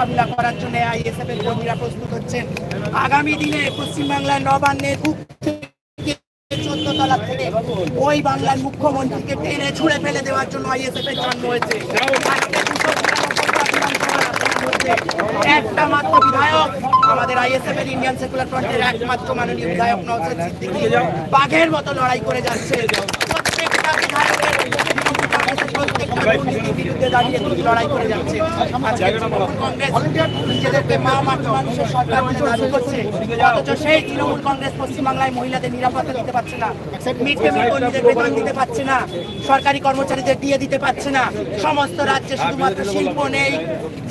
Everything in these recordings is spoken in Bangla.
মোকাবিলা করার জন্য আইএসএফ এর কর্মীরা প্রস্তুত হচ্ছেন। আগামী দিনে পশ্চিমবাংলার নবান্নের ছুঁড়ে ফেলে দেওয়ার জন্য আইএসএফ এর জন্ম হয়েছে। একটা মাত্র বিধায়ক আমাদের আইএসএফ এর ইন্ডিয়ান একমাত্র বিধায়ক বাঘের মতো লড়াই করে যাচ্ছে। সরকারি কর্মচারীদের দিয়ে দিতে পারছে না সমস্ত রাজ্যে শুধুমাত্র শিল্প নেই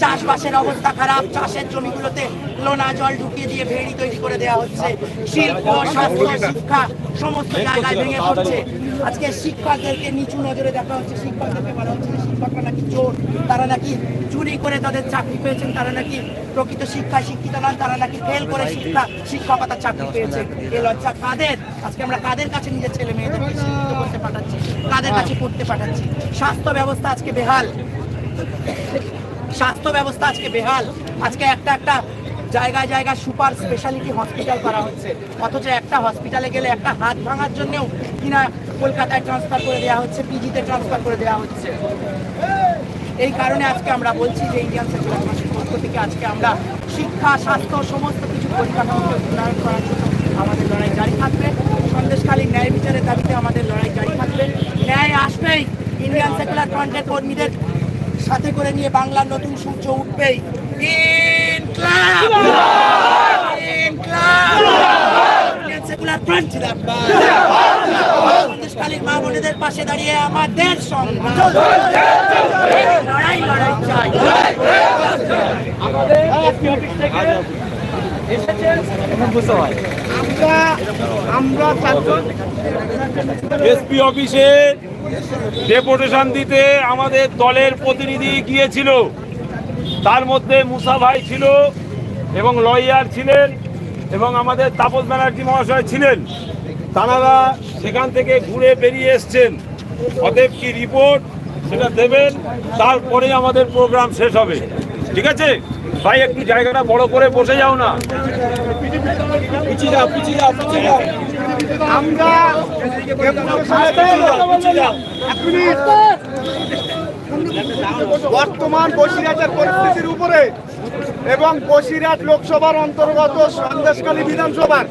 চাষবাসের অবস্থা খারাপ চাষের জমিগুলোতে লোনা জল ঢুকিয়ে দিয়ে ভেড়ি তৈরি করে দেওয়া হচ্ছে শিল্প স্বাস্থ্য শিক্ষা সমস্ত জায়গায় ভেঙে পড়ছে। আজকে শিক্ষকদেরকে নিচু নজরে দেখা হচ্ছে, শিক্ষকদেরকে বলা হচ্ছে শিক্ষকরা নাকি চোর, তারা নাকি চুরি করে তাদের চাকরি পেয়েছেন, তারা নাকি প্রকৃত শিক্ষায় শিক্ষিত নন, তারা নাকি ফেল করে শিক্ষা শিক্ষকতার চাকরি পেয়েছেন এ লজ্জা কাদের? আজকে আমরা কাদের কাছে নিজের ছেলে মেয়েদেরকে করতে পাঠাচ্ছি? কাদের কাছে পড়তে পাঠাচ্ছি? স্বাস্থ্য ব্যবস্থা আজকে বেহাল। স্বাস্থ্য ব্যবস্থা আজকে বেহাল। আজকে একটা একটা জায়গায় জায়গায় সুপার স্পেশালিটি হসপিটাল করা হচ্ছে। অথচ একটা হসপিটালে গেলে একটা হাত ভাঙার জন্যেও কিনা কলকাতায় ট্রান্সফার করে দেওয়া হচ্ছে পিজিতে ট্রান্সফার করে দেওয়া হচ্ছে। এই কারণে আজকে আমরা বলছি যে ইন্ডিয়ান সেকুলার পার্টির পক্ষ থেকে আজকে আমরা শিক্ষা, স্বাস্থ্য, সমস্ত কিছু পরিকাঠামোকে উন্নয়ন করার জন্য আমাদের লড়াই জারি থাকবে। সন্দেশখালী ন্যায় বিচারের দাবিতে আমাদের লড়াই জারি থাকবে। ন্যায় আসবেই। ইন্ডিয়ান সেকুলার ফ্রন্টের কর্মীদের সাথে করে নিয়ে বাংলার নতুন সূর্য উঠবেই। সেকুলার ফ্রন্ট সন্দেশখালীর মা বোনেদের পাশে দাঁড়িয়ে আমাদের সংগ্রাম লড়াই লড়াই চাই। আমরা আমরা এসপি অফিসে ডেপুটেশন দিতে আমাদের দলের প্রতিনিধি গিয়েছিল। তার মধ্যে মুসা ভাই ছিল এবং লয়ার ছিলেন এবং আমাদের তাপস ব্যানার্জি মহাশয় ছিলেন। তারা সেখান থেকে ঘুরে বেরিয়ে এসছেন। অতএব কি রিপোর্ট সেটা দেবেন, তারপরে আমাদের প্রোগ্রাম শেষ হবে। ঠিক আছে? ভাই, একটু জায়গাটা বড় করে বসে যাও না। বর্তমান বসিরহাটের পরিস্থিতির উপরে এবং বসিরহাট লোকসভার অন্তর্গত সন্দেশখালী বিধানসভার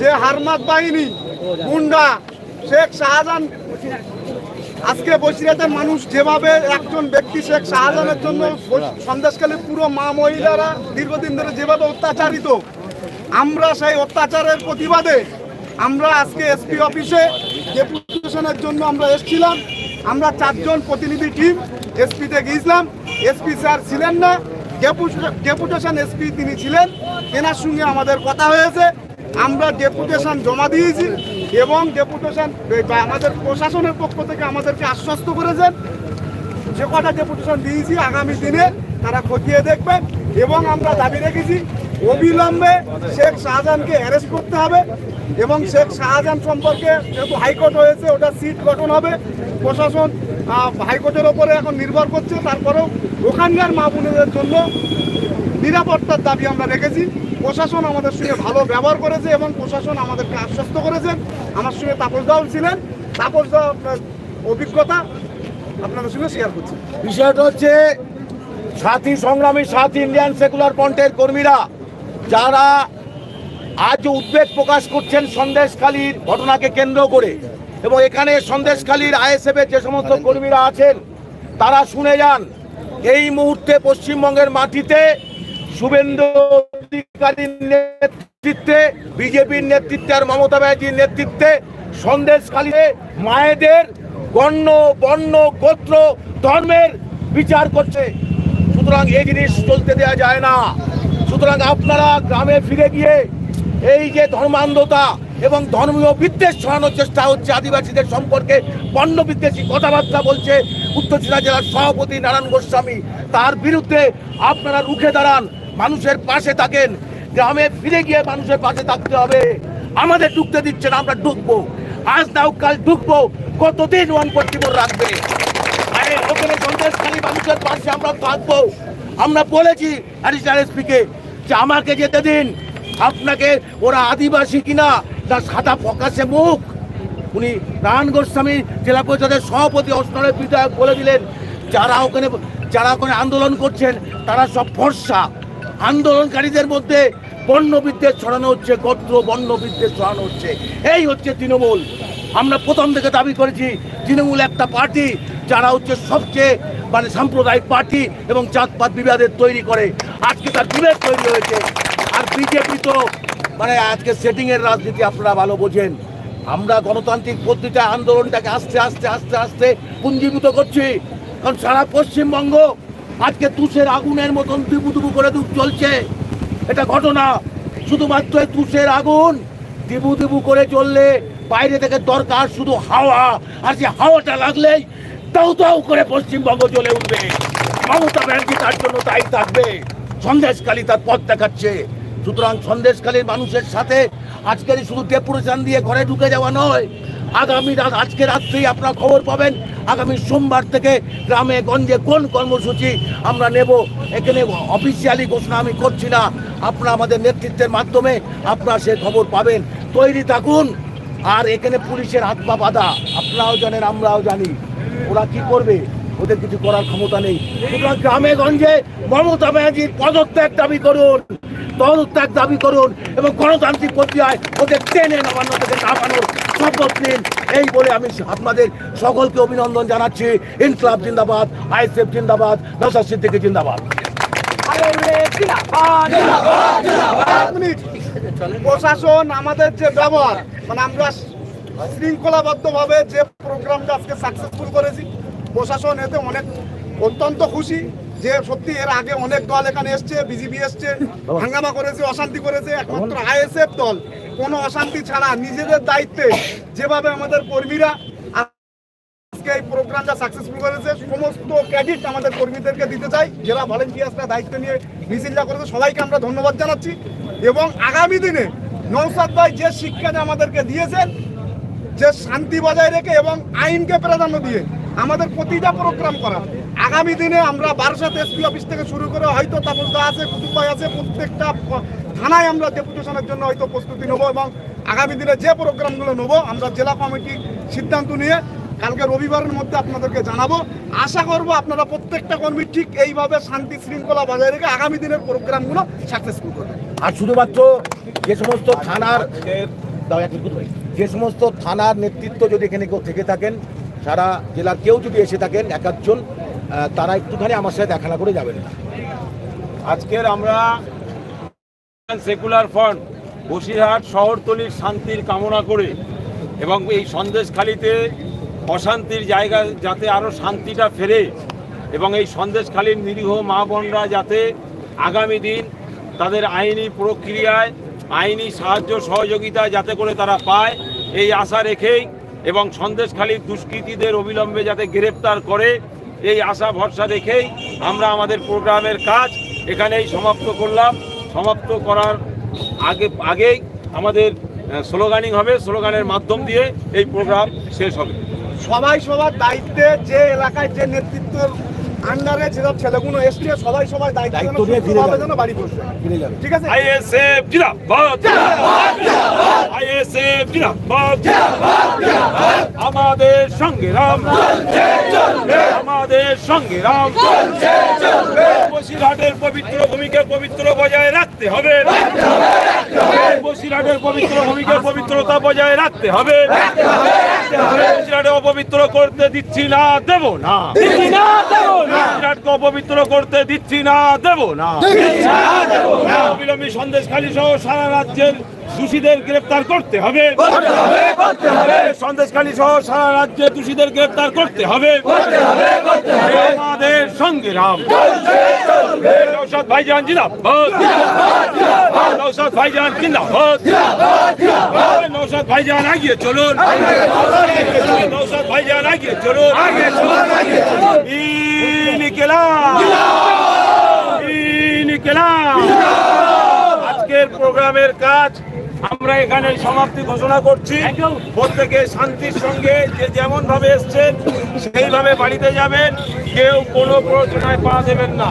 যে হারমাত বাহিনী, গুন্ডা, শেখ শাহজাহান, আজকে বসিরহাটের মানুষ যেভাবে একজন ব্যক্তি শেখ শাহজাহানের জন্য সন্দেশখালীর পুরো মা মহিলারা দীর্ঘদিন ধরে যেভাবে অত্যাচারিত, আমরা সেই অত্যাচারের প্রতিবাদে আমরা আজকে এসপি অফিসে ডেপুটেশনের জন্য আমরা এসেছিলাম। আমরা চারজন প্রতিনিধি টিম এসপিতে গিয়েছিলাম। এসপি স্যার ছিলেন না। ডেপুটেশন এসপি তিনি ছিলেন। তেনার সঙ্গে আমাদের কথা হয়েছে। আমরা ডেপুটেশন জমা দিয়েছি এবং ডেপুটেশন আমাদের প্রশাসনের পক্ষ থেকে আমাদেরকে আশ্বস্ত করেছেন। যে কটা ডেপুটেশন দিয়েছি আগামী দিনে তারা খতিয়ে দেখবেন এবং আমরা দাবি রেখেছি, অবিলম্বে শেখ শাহজাহানকে অ্যারেস্ট করতে হবে এবং শেখ শাহজাহান সম্পর্কে যেহেতু হাইকোর্ট হয়েছে, ওটা সিট গঠন হবে। প্রশাসন হাইকোর্টের ওপরে এখন নির্ভর করছে, তারপরেও ওখানকার মা বোনেদের জন্য নিরাপত্তার দাবি আমরা রেখেছি। প্রশাসন আমাদের সঙ্গে ভালো ব্যবহার করেছে এবং প্রশাসন আমাদেরকে আশ্বস্ত করেছেন আমার সঙ্গে তাপস দাও ছিলেন। তাপস দাও আপনার অভিজ্ঞতা আপনাদের সঙ্গে শেয়ার করছি। বিষয়টা হচ্ছে, সাথী সংগ্রামী, সাথী ইন্ডিয়ান সেকুলার ফ্রন্টের কর্মীরা যারা আজ উদ্বেগ প্রকাশ করছেন সন্দেশখালীর ঘটনাকে কেন্দ্র করে। এবং এখানে সন্দেশখালীর আইএসএফ এর যে সমস্ত কর্মীরা আছেন, তারা শুনে যান। এই মুহূর্তে পশ্চিমবঙ্গের মাটিতে শুভেন্দু অধিকারীর নেতৃত্বে, বিজেপির নেতৃত্বে আর মমতা ব্যানার্জির নেতৃত্বে সন্দেশখালীতে মায়েদের গণ্য, বর্ণ, গোত্র, ধর্মের বিচার করছে। সুতরাং এই জিনিস চলতে দেওয়া যায় না। সুতরাং আপনারা গ্রামে ফিরে গিয়ে এই যে ধর্মান্ধতা এবং ধর্মীয় বিদ্বেষ ছড়ানোর চেষ্টা হচ্ছে আদিবাসীদের সম্পর্কে। বর্ণ বিদ্বেষী কথাবার্তা বলছে উত্তর দিনা জেলার সভাপতি নারায়ণ গোস্বামী। তার বিরুদ্ধে আপনারা রুখে দাঁড়ান, মানুষের পাশে থাকেন, গ্রামে ফিরে গিয়ে মানুষের পাশে থাকতে হবে। আমাদের ঢুকতে দিচ্ছে না, আমরা ঢুকবো। আজ নাও কাল ঢুকবো, কতদিন ওয়ান ফোর্টি রাখবে? মানুষের পাশে আমরা থাকব। আমরা বলেছি অ্যাডিশনাল এসপিকে যে আমাকে যেতে দিন, আপনাকে ওরা আদিবাসী কিনা তার সাদা ফকাশে মুখ। উনি প্রাণ গোস্বামী, জেলা পরিষদের সভাপতি অষ্টরের বিধায়ক বলে দিলেন, যারা ওখানে যারা ওখানে আন্দোলন করছেন, তারা সব ফর্সা। আন্দোলনকারীদের মধ্যে বর্ণ বিদ্বেষ ছড়ানো হচ্ছে গোত্র বর্ণ বিদ্বেষ ছড়ানো হচ্ছে। এই হচ্ছে তৃণমূল। আমরা প্রথম থেকে দাবি করেছি, তৃণমূল একটা পার্টি, যারা হচ্ছে সবচেয়ে মানে সাম্প্রদায়িক পার্টি এবং জাতপাত বিবাদের তৈরি করে। আজকে তার বিভেদ তৈরি হয়েছে। আর বিজেপি তো মানে আজকে সেটিং এর রাজনীতি আপনারা ভালো বোঝেন। আমরা গণতান্ত্রিক পদ্ধতিতে আন্দোলনটাকে আস্তে আস্তে আস্তে আস্তে পুঞ্জীভূত করছি। কারণ সারা পশ্চিমবঙ্গ আজকে তুষের আগুনের মতন দুবু দুবু করে দুপ চলছে এটা ঘটনা। শুধুমাত্র তুষের আগুন দিবু দিবু করে চললে বাইরে থেকে দরকার শুধু হাওয়া। আর যে হাওয়াটা লাগলেই তাও তাও করে পশ্চিমবঙ্গ জ্বলে উঠবে। মমতা ব্যানার্জি তার জন্য দায়ী থাকবে। সন্দেশকালী তার পথ দেখাচ্ছে। সুতরাং সন্দেশকালীন মানুষের সাথে আজকের শুধু ডেপুটেশন দিয়ে ঘরে ঢুকে যাওয়া নয়, আগামী রাত, আজকে রাত্রেই আপনারা খবর পাবেন, আগামী সোমবার থেকে গ্রামে, গঞ্জে কোন কর্মসূচি আমরা নেব, এখানে অফিসিয়ালি ঘোষণা আমি করছি না, আপনারা আমাদের নেতৃত্বের মাধ্যমে আপনারা সে খবর পাবেন। তৈরি থাকুন, আর এখানে পুলিশের হাত পা বাঁধা, আপনারাও জানেন, আমরাও জানি, ওরা কি করবে, ওদের কিছু করার ক্ষমতা নেই। সুতরাং গ্রামে, গঞ্জে মমতা ব্যানার্জির পদত্যাগ দাবি করুন। পদত্যাগ দাবি করুন এবং গণতান্ত্রিক প্রক্রিয়ায় ওদের টেনে নামানো থেকে নামানোর শপথ নিন। এই বলে আমি আপনাদের সকলকে অভিনন্দন জানাচ্ছি। ইনকলাব জিন্দাবাদ, আইএসএফ জিন্দাবাদ নসাদ সিদ্দিকি জিন্দাবাদ। প্রশাসন আমাদের যে ব্যবহার মানে আমরা শৃঙ্খলাবদ্ধভাবে যে প্রোগ্রামটা আজকে সাকসেসফুল করেছি, প্রশাসন এতে অনেক অত্যন্ত খুশি। যে সত্যি এর আগে অনেক দল এখানে এসছে, বিজেপি এসছে, হাঙ্গামা করেছে, অশান্তি করেছে, একমাত্র আইএসএফ দল। কোনো অশান্তি ছাড়া নিজেদের দায়িত্বে যেভাবে আমাদের কর্মীরা আজকে এই প্রোগ্রামটা সাকসেসফুল করেছে, সমস্ত ক্রেডিট আমাদের কর্মীদেরকে দিতে চাই। যারা ভলেন্টিয়ার্সরা দায়িত্ব নিয়ে মিছিলটা করেছে, সবাইকে আমরা ধন্যবাদ জানাচ্ছি। এবং আগামী দিনে নৌসাদ ভাই যে শিক্ষাটা আমাদেরকে দিয়েছেন, যে শান্তি বজায় রেখে এবং আইনকে প্রাধান্য দিয়ে আমাদের প্রতিটা প্রোগ্রাম করা। আগামী দিনে আমরা বারাসাত এসপি অফিস থেকে শুরু করে হয়তো তাপসদা আছে কুতুব ভাই আছে প্রত্যেকটা থানায় আমরা ডেপুটেশনের জন্য হয়তো প্রস্তুতি নেব এবং আগামী দিনে যে প্রোগ্রামগুলো নেব আমরা জেলা কমিটি সিদ্ধান্ত নিয়ে কালকে রবিবারের মধ্যে আপনাদেরকে জানাব আশা করব আপনারা প্রত্যেকটা কর্মী ঠিক এইভাবে শান্তি শৃঙ্খলা বজায় রেখে আগামী দিনের প্রোগ্রামগুলো সাকসেসফুল করবে আর শুধুমাত্র যে সমস্ত থানার। যে সমস্ত থানার নেতৃত্ব যদি এখানে কেউ থেকে থাকেন সারা জেলার কেউ যদি এসে থাকেন এক একজন আহ, তারা একটুখানি আমার সাথে দেখা না করে যাবেন না। আজকের আমরা সেকুলার ফ্রন্ট বসিরহাট শহরতলির শান্তির কামনা করে এবং এই সন্দেশখালিতে অশান্তির জায়গা যাতে আরও শান্তিটা ফেরে এবং এই সন্দেশখালীর নিরীহ মা বোনরা যাতে আগামী দিন তাদের আইনি প্রক্রিয়ায়, আইনি সাহায্য সহযোগিতা যাতে করে তারা পায়, এই আশা রেখেই এবং সন্দেশখালীর দুষ্কৃতীদের অবিলম্বে যাতে গ্রেপ্তার করে এই আশা ভরসা রেখেই আমরা আমাদের প্রোগ্রামের কাজ এখানেই সমাপ্ত করলাম। সমাপ্ত করার আগে, আগেই আমাদের স্লোগানিং হবে, স্লোগানের মাধ্যম দিয়ে এই প্রোগ্রাম শেষ হবে। সবাই সবার দায়িত্বে যে এলাকায় যে নেতৃত্বের আন্ডারে যেসব ছেলেগুলো এসছে সবাই সবাই দায়িত্ব নিয়ে ফিরে যাবে। যেন বাড়ি পৌঁছে ফিরে যাবে। ঠিক আছে? আইএসএফ জিন্দাবাদ আইএসএফ জিন্দাবাদ। আমাদের সঙ্গে রাম। আমাদের সঙ্গে রাম। বসিরহাটের পবিত্র ভূমিকে পবিত্র বজায় রাখতে হবে। বসিরহাটের পবিত্র ভূমিকে পবিত্রতা বজায় রাখতে হবে। বসিরহাটে অপবিত্র করতে দিচ্ছি না দেব না। বসিরহাটকে অপবিত্র করতে দিচ্ছি না দেব না। অবিলম্বী সন্দেশ খালি সহ সারা রাজ্যের দোষীদের গ্রেপ্তার করতে হবে। সন্দেশখালী সহ সারা রাজ্যে দোষীদের গ্রেপ্তার করতে হবে। আমাদের সঙ্গে রাম। নৌসাদ ভাইজান জিন্দাবাদ। নৌসাদ ভাইজান জিন্দাবাদ। নৌসাদ ভাইজান আগিয়ে চলুন। নৌসাদ ভাইজান আগিয়ে চলুন। ইনকিলাব ইনকিলাব আজকের প্রোগ্রামের কাজ আমরা এখানে সমাপ্তি ঘোষণা করছি। প্রত্যেকে শান্তির সঙ্গে যে যেমন ভাবে এসছেন সেইভাবে বাড়িতে যাবেন। কেউ কোনো প্ররোচনায় পা দেবেন না।